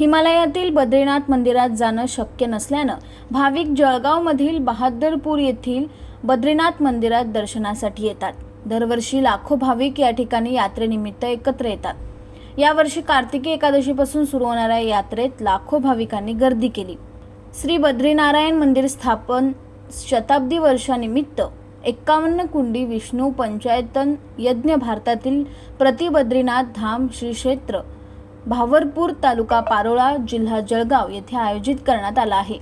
हिमालयातील बद्रीनाथ मंदिरात जाणं शक्य नसल्यानं भाविक जळगावमधील बहादरपूर येथील बद्रीनाथ मंदिरात दर्शनासाठी येतात. दरवर्षी लाखो भाविक या ठिकाणी यात्रेनिमित्त एकत्र येतात. यावर्षी कार्तिकी एकादशीपासून सुरू होणाऱ्या यात्रेत लाखो भाविकांनी गर्दी केली. श्री बद्रीनारायण मंदिर स्थापन शताब्दी वर्षानिमित्त एक्कावन्न कुंडी विष्णू पंचायतन यज्ञ भारतातील प्रति बद्रीनाथ धाम श्री क्षेत्र भावरपूर तालुका पारोळा जिल्हा जळगाव येथे आयोजित करण्यात आला आहे.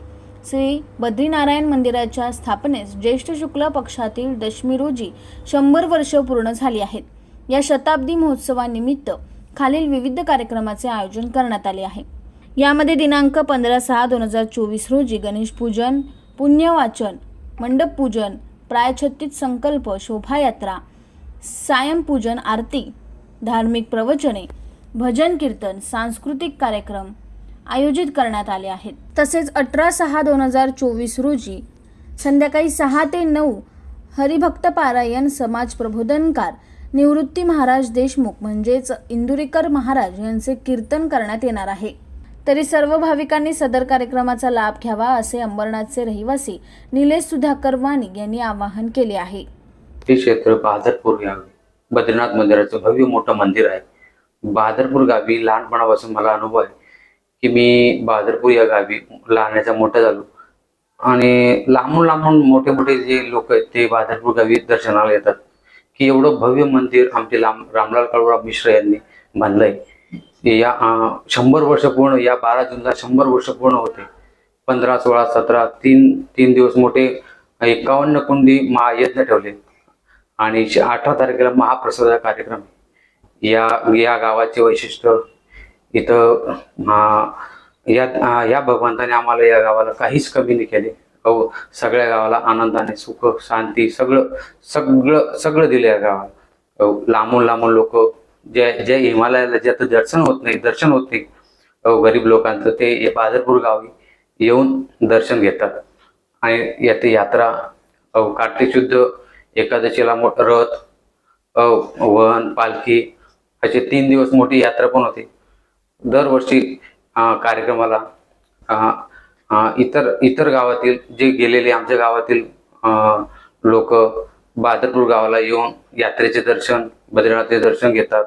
श्री बद्रीनारायण मंदिराच्या स्थापनेस ज्येष्ठ शुक्ल पक्षातील दशमी रोजी शंभर वर्ष पूर्ण झाली आहेत. या शताब्दी महोत्सवानिमित्त खालील विविध कार्यक्रमाचे आयोजन करण्यात आले आहे. यामध्ये दिनांक पंधरा सहा दोन हजार चोवीस रोजी गणेश पूजन पुण्यवाचन मंडप पूजन प्रायछत्तीत संकल्प शोभायात्रा सायंपूजन आरती धार्मिक प्रवचने भजन कीर्तन सांस्कृतिक कार्यक्रम आयोजित करण्यात आले आहेत. तसेच अठरा सहा दोन हजार चोवीस रोजी संध्याकाळी सहा ते नऊ हरिभक्त पारायण समाज प्रबोधनकार निवृत्ती महाराज देशमुख म्हणजेच इंदुरीकर महाराज यांचे कीर्तन करण्यात येणार आहे. तरी सर्व भाविकांनी सदर कार्यक्रमाचा लाभ घ्यावा असे अंबरनाथचे रहिवासी निलेश सुधाकर वाणी यांनी आवाहन केले आहे. ते क्षेत्र बहादरपूर बद्रीनाथ मंदिराचं भव्य मोठं मंदिर आहे. बहादरपूर गावी लहानपणापासून मला अनुभव आहे की मी बहादरपूर या गावी लहानाचा मोठा झालो. आणि लांबून लांबून मोठे मोठे जे लोक आहेत ते बहादरपूर गावी दर्शनाला येतात. की एवढं भव्य मंदिर आमचे लांब रामलाल काळूराव मिश्र यांनी बांधलंय. या शंभर वर्ष पूर्ण या बारा जूनला शंभर वर्ष पूर्ण होते. पंधरा सोळा सतरा तीन तीन दिवस मोठे एकावन्न कुंडी महायज्ञ ठेवले. आणि अठरा तारखेला महाप्रसादा कार्यक्रम आहे. या या गावाचे वैशिष्ट्य इथं या या भगवंताने आम्हाला या गावाला काहीच कमी नाही केले. अहो सगळ्या गावाला आनंदाने सुख शांती सगळं सगळं सगळं दिलं या गावाला. अहो, लांबून लांबून लोक जे जे हिमालयाला ज्याचं दर्शन होत नाही दर्शन होत नाही अहो, गरीब लोकांचं ते या गावी येऊन दर्शन घेतात. आणि यात यात्रा अहो, कार्तिक शुद्ध एकादशीला मोठं रथ अहो, वन पालखी असे तीन दिवस मोठी यात्रा पण होते. दरवर्षी कार्यक्रमाला इतर इतर गावातील जे गेलेले आमच्या गावातील लोक बादरपूर गावाला येऊन यात्रेचे दर्शन बद्रीनाथचे दर्शन घेतात.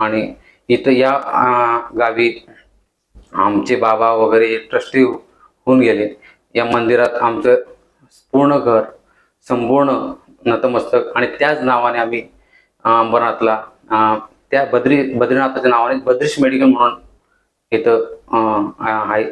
आणि इथं या गावी आमचे बाबा वगैरे ट्रस्टी होऊन गेले. या मंदिरात आमचं पूर्ण घर संपूर्ण नतमस्तक आणि त्याच नावाने आम्ही अंबरनाथला त्या बद्री बद्रीनाथाच्या नावाने बद्रीश मेडिकल म्हणून इथं आहे.